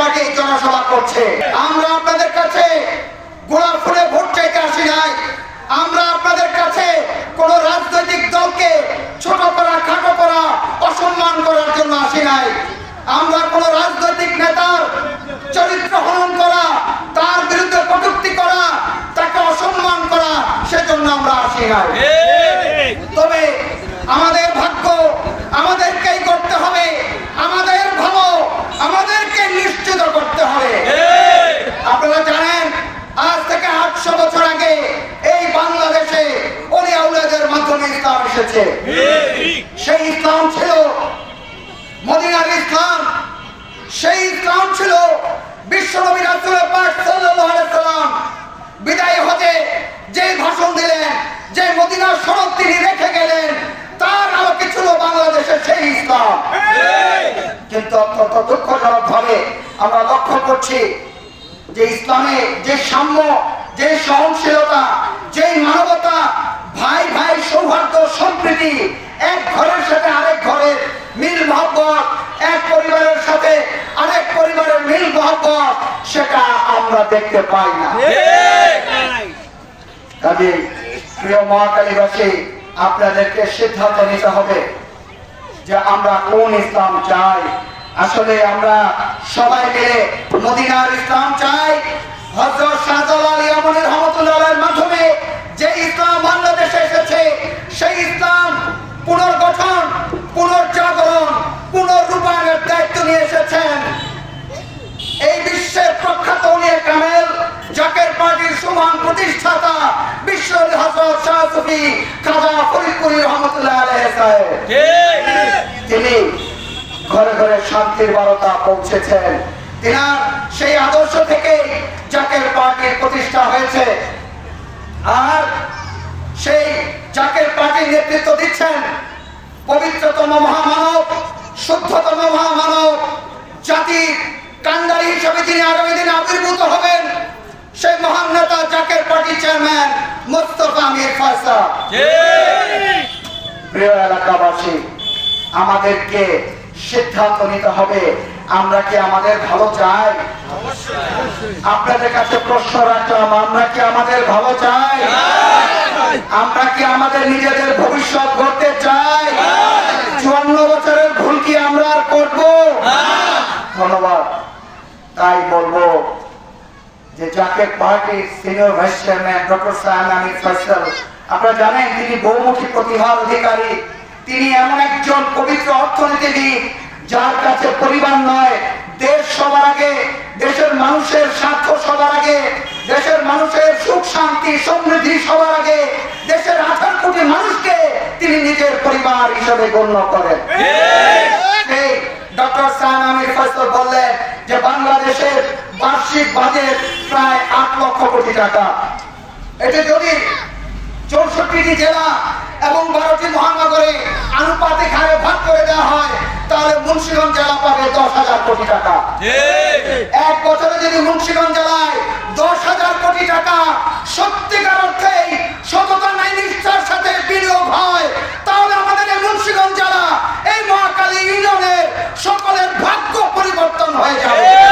Party জনসভা করছে। আমরা আপনাদের কাছে গোলাপ ফুলে ভোট চাইতে আসি নাই। আমরা আপনাদের কাছে কোন রাজনৈতিক দলকে ছোট করা খাটো করা অসম্মান করার জন্য আসি নাই। আমরা কোন রাজনৈতিক নেতার চরিত্র হনন করা তার বিরুদ্ধে কটুক্তি করা তাকে অসম্মান করা সেজন্য আমরা আসি নাই। তবে আমাদের এসেছে। সেই ইসলাম ছিল মদিনার ইসলাম। সেই ইসলাম ছিল বিশ্বনবী রাসূলের আলাইহি সাল্লাম। বিদায় হতে যে ভাষণ দিলেন, যে মদিনার সড়ক তিনি রেখে গেলেন, তার আলোকে ছিল বাংলাদেশের সেই ইসলাম। কিন্তু অত্যন্ত দুঃখজনক ভাবে আমরা লক্ষ্য করছি যে ইসলামে যে সাম্য, যে সহনশীলতা সম্প্রীতি এক ঘরের সাথে আরেক ঘরের মিল মহব্বত এক পরিবারের সাথে আরেক পরিবারের মিল মহব্বত সেটা আমরা দেখতে পাই না। কাজে প্রিয় মহাকালীবাসী আপনাদেরকে সিদ্ধান্ত নিতে হবে যে আমরা কোন ইসলাম চাই। আসলে আমরা সবাই মিলে মদিনার ইসলাম চাই হজরত শাহজালাল পার্টির সুমান প্রতিষ্ঠাতা বিশ্ব হজরত শাহ সুফি খাজা ফরিদপুরি রহমতুল্লাহ তিনি ঘরে ঘরে শান্তির বার্তা পৌঁছেছেন। তিনার সেই আদর্শ থেকে জাকের পার্টির প্রতিষ্ঠা হয়েছে আর সেই জাকের পার্টির নেতৃত্ব দিচ্ছেন পবিত্রতম মহামানব শুদ্ধতম মহামানব জাতির কান্ডারি হিসেবে তিনি আগামী দিনে আবির্ভূত হবেন সেই মহান নেতা জাকের পার্টি চেয়ারম্যান ফায়সা প্রিয় এলাকাবাসী আমাদেরকে সিদ্ধান্ত নিতে হবে আমরা কি আমাদের ভালো চাই? আপনাদের কাছে প্রশ্ন রাখলাম আমরা কি আমাদের ভালো চাই? আমরা কি আমাদের নিজেদের ভবিষ্যৎ গড়তে চাই? চুয়ান্ন বছরের ভুল কি আমরা আর করব? ধন্যবাদ। তাই বলব যে যাকে পার্টির সিনিয়র ভাইস চেয়ারম্যান ডক্টর সাহেব আমির ফয়সাল আপনারা জানেন তিনি বহুমুখী প্রতিভার অধিকারী। তিনি এমন একজন পবিত্র অর্থনীতিবিদ যার কাছে পরিবার নয় দেশ সবার আগে দেশের মানুষের স্বার্থ সবার আগে দেশের মানুষের সুখ শান্তি সমৃদ্ধি সবার আগে দেশের আঠারো কোটি মানুষকে তিনি নিজের পরিবার হিসেবে গণ্য করেন। ডক্টর সান আমির ফয়সল বললেন যে বাংলাদেশের বার্ষিক বাজেট প্রায় আট লক্ষ কোটি টাকা। এটা যদি চৌষট্টিটি জেলা এবং বারোটি মহানগরে আনুপাতিক হারে ভাগ করে দেওয়া হয় তাহলে মুন্সিগঞ্জ জেলা পাবে দশ হাজার কোটি টাকা। এক বছরে যদি মুন্সিগঞ্জ জেলায় দশ হাজার কোটি টাকা সত্যিকার অর্থে সততা নাই নিষ্ঠার সাথে বিনিয়োগ হয়